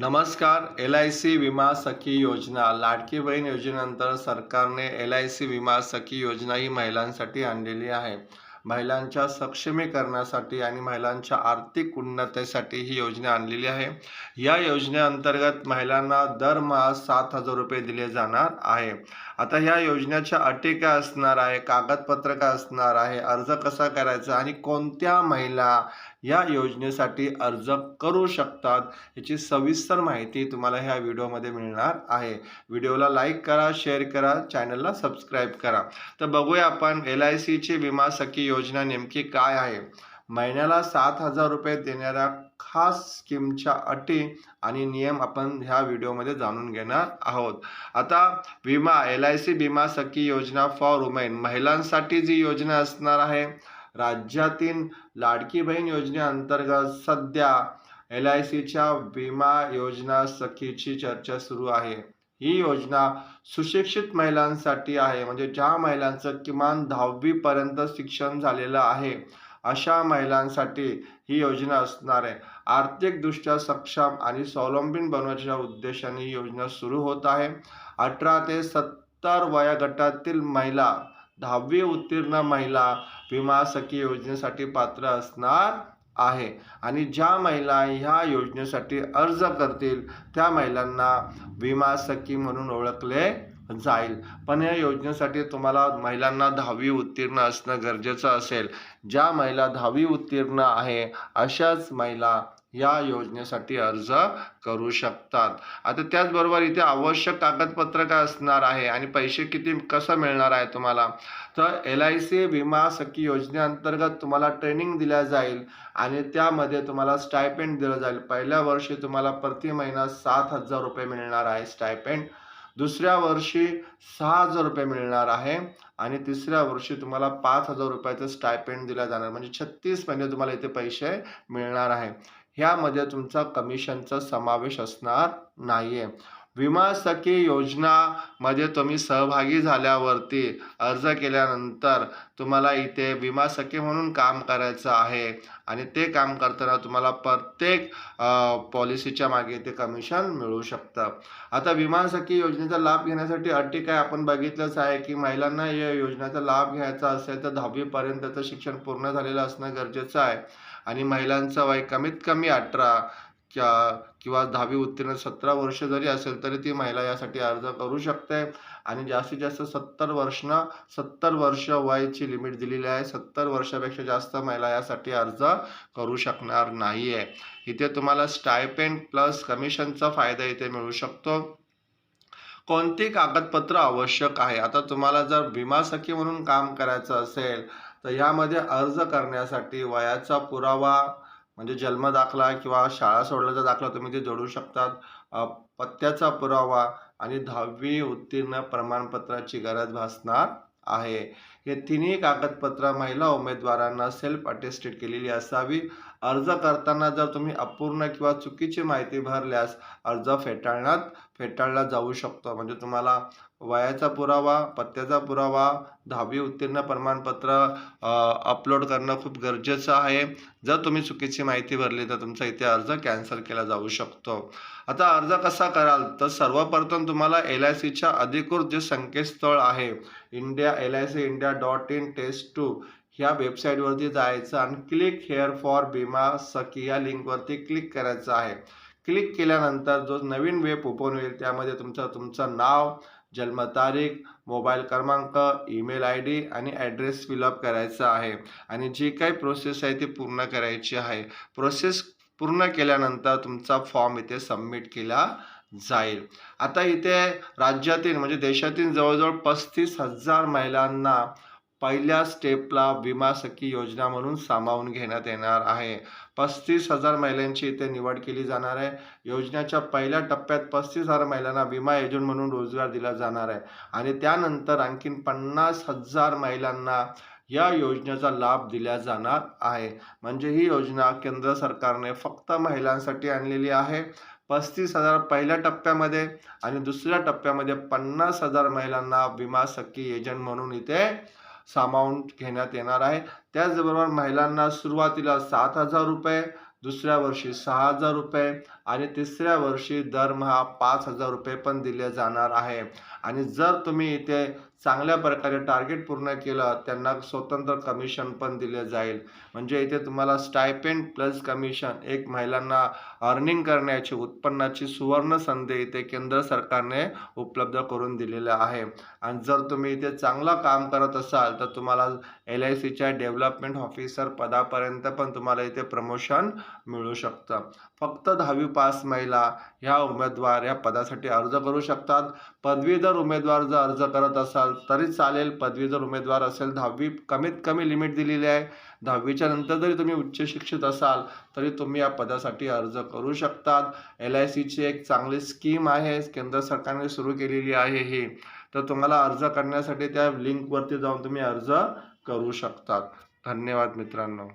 नमस्कार L I C विमा सखी योजना. लाडकी बहीण योजनेनंतर सरकारने एल आय सी विमा सखी योजना ही महिलांसाठी आणलेली आहे. महिलांच्या सक्षमीकरणासाठी आणि महिलांच्या आर्थिक उन्नतीसाठी ही योजना आणलेली आहे. या योजनेअंतर्गत महिलांना दरमहा सात हजार रुपये दिले जाणार आहे. आता ह्या योजनेच्या अटी काय असणार आहे? कागदपत्र काय असणार आहे? अर्ज कसा करायचा आणि कोणत्या महिला या योजनेसाठी अर्ज करू शकतात याची सविस्तर माहिती तुम्हाला ह्या व्हिडिओमध्ये मिळणार आहे. व्हिडिओला लाईक करा शेअर करा चॅनलला सबस्क्राईब करा. तर बघूया आपण एल आय सीची विमा सखी योजना नेमकी काय आहे? महिन्याला सात हजार रुपये देणाऱ्या खास स्कीमच्या अटी आणि नियम आपण ह्या व्हिडिओमध्ये जाणून घेणार आहोत. आता विमा एल आय सी विमा सखी योजना फॉर वुमेन महिलांसाठी जी योजना असणार आहे राज्यातील लाडकी बहीण योजनेअंतर्गत सध्या एल आय सीच्या विमा योजना सखीची चर्चा सुरू आहे. ही योजना सुशिक्षित महिलांसाठी आहे. म्हणजे ज्या महिलांचं किमान दहावीपर्यंत शिक्षण झालेलं आहे अशा महिलांसाठी ही योजना असणार आहे. आर्थिकदृष्ट्या सक्षम आणि स्वावलंबीन बनवण्याच्या उद्देशाने ही योजना सुरू होत आहे. अठरा ते सत्तर वयोगटातील महिला दहावी उत्तीर्ण महिला विमा सखी योजनेसाठी पात्र असणार आहे. आणि ज्या महिला ह्या योजनेसाठी अर्ज करतील त्या महिलांना विमा सखी म्हणून ओळखले जाईल. पण या योजनेसाठी तुम्हाला महिलांना दहावी उत्तीर्ण असणं गरजेचं असेल. ज्या महिला दहावी उत्तीर्ण आहे अशाच महिला या योजनेसाठी अर्ज करू शकतात. आता त्याचबरोबर इथे आवश्यक कागदपत्र काय असणार आहे आणि पैसे किती कसं मिळणार आहे तुम्हाला? तर एल आय सी विमा सखी योजनेअंतर्गत तुम्हाला ट्रेनिंग दिल्या जाईल आणि त्यामध्ये तुम्हाला स्टायपेंड दिलं जाईल. पहिल्या वर्षी तुम्हाला प्रति महिना सात हजार रुपये मिळणार आहे स्टायपेंड दुसऱ्या वर्षी सहा हजार रुपये मिळणार आहे आणि तिसऱ्या वर्षी तुम्हाला पाच हजार रुपयाचं स्टायपेंड दिला जाणार. म्हणजे छत्तीस महिने तुम्हाला इथे पैसे मिळणार आहे. ह्यामध्ये तुमचा कमिशनचा समावेश असणार नाहीये. विमा सखी योजनामध्ये तुम्ही सहभागी झाल्यावरती अर्ज केल्यानंतर तुम्हाला इथे विमा सखी म्हणून काम करायचं आहे. आणि ते काम करताना तुम्हाला प्रत्येक पॉलिसीच्या मागे ते कमिशन मिळू शकतं. आता विमा सखी योजनेचा लाभ घेण्यासाठी अटी काय आपण बघितलंच आहे की महिलांना या योजनेचा लाभ घ्यायचा असेल तर दहावीपर्यंतचं शिक्षण पूर्ण झालेलं असणं गरजेचं आहे. आणि महिलांचं वय कमीत कमी अठरा क्या किंवा दहावी उत्तीर्ण सतरा वर्ष जरी असेल तरी ती महिला यासाठी अर्ज करू शकते. आणि जास्तीत जास्त सत्तर वर्षनं सत्तर वर्ष वयाची लिमिट दिलेली आहे. सत्तर वर्षापेक्षा जास्त महिला यासाठी अर्ज करू शकणार नाही आहे इथे तुम्हाला स्टायपेंड प्लस कमिशनचा फायदा इथे मिळू शकतो. कोणती कागदपत्र आवश्यक आहे? आता तुम्हाला जर विमा सखी म्हणून काम करायचं असेल तर यामध्ये अर्ज करण्यासाठी वयाचा पुरावा म्हणजे जन्म दाखला किंवा शाळा सोडल्याचा दाखला तुम्ही ते जोडू शकतात. पत्त्याचा पुरावा आणि दहावी उत्तीर्ण प्रमाणपत्राची गरज भासणार आहे. हे तिन्ही कागदपत्र महिला उमेदवारांना सेल्फ अटेस्टेड केलेली असावी अर्ज करताना जर तुम्ही अपूर्ण किंवा चुकीची माहिती भरल्यास अर्ज फेटाळण्यात फेटाळला जाऊ शकतो. म्हणजे तुम्हाला वयाचा पुरावा पत्त्याचा पुरावा दहावी उत्तीर्ण प्रमाणपत्र अपलोड करणं खूप गरजेचं आहे. जर तुम्ही चुकीची माहिती भरली तर तुमचा इथे अर्ज कॅन्सल केला जाऊ शकतो. आता अर्ज कसा कराल? तर सर्वप्रथम तुम्हाला एल आय सीच्या अधिकृत जे संकेतस्थळ आहे India L I C India dot in taste टू ह्या वेबसाईटवरती जायचं आणि क्लिक हेअर फॉर बीमा सखी या लिंकवरती क्लिक करायचं आहे. क्लिक केल्यानंतर जो नवीन वेब ओपन होईल त्यामध्ये तुमचं तुमचं नाव जन्मतारीख मोबाईल क्रमांक ईमेल आय डी आणि ॲड्रेस फिलअप करायचा आहे. आणि जी काही प्रोसेस आहे ती पूर्ण करायची आहे. प्रोसेस पूर्ण केल्यानंतर तुमचा फॉर्म इथे सबमिट केला जाईल. आता इथे राज्यातील म्हणजे देशातील जवळजवळ पस्तीस हजार महिलांना पहिल्या स्टेपला विमा सखी योजना म्हणून सामावून घेण्यात येणार आहे. पस्तीस हजार महिलांची इथे निवड केली जाणार आहे. योजनेच्या पहिल्या टप्प्यात पस्तीस हजार महिलांना विमा एजंट म्हणून रोजगार दिला जाणार आहे. आणि त्यानंतर आणखीन पन्नास हजार महिलांना या योजनेचा लाभ दिला जाणार आहे. म्हणजे ही योजना केंद्र सरकारने फक्त महिलांसाठी आणलेली आहे. पस्तीस हजार पहिल्या टप्प्यामध्ये आणि दुसऱ्या टप्प्यामध्ये पन्नास हजार महिलांना विमा सखी एजंट म्हणून इथे सामावून घेण्यात येणार आहे. त्याचबरोबर महिलांना सुरुवातीला सात हजार रुपये दुसऱ्या वर्षी सहा हजार रुपये आणि तिसऱ्या वर्षी दरमहा पाच हजार रुपये पण दिले जाणार आहे. आणि जर तुम्ही इथे चांगल्या प्रकारे टार्गेट पूर्ण केलं त्यांना स्वतंत्र कमिशन पण दिले जाईल. म्हणजे इथे तुम्हाला स्टायपेंड प्लस कमिशन एक महिलांना अर्निंग करण्याची उत्पन्नाची सुवर्ण संधी इथे केंद्र सरकारने उपलब्ध करून दिलेल्या आहे. आणि जर तुम्ही इथे चांगलं काम करत असाल तर तुम्हाला एल आय सीच्या डेव्हलपमेंट ऑफिसर पदापर्यंत पण तुम्हाला इथे प्रमोशन मिळू शकतं. फक्त दहावी पास महिला ह्या उमेदवार या पदासाठी अर्ज करू शकतात. पदवीधर उमेदवार जर अर्ज करत असाल तरी चालेल. पदवीधर उमेदवार असेल दहावी कमीत कमी लिमिट दिलेली आहे. दहावीच्या नंतर जरी तुम्ही उच्च शिक्षित असाल तरी तुम्ही या पदासाठी अर्ज करू शकतात. एल आय सीची एक चांगली स्कीम आहे. केंद्र सरकारने सुरू केलेली आहे ही. तर तुम्हाला अर्ज करण्यासाठी त्या लिंकवरती जाऊन तुम्ही अर्ज करू शकतात. धन्यवाद मित्रांनो.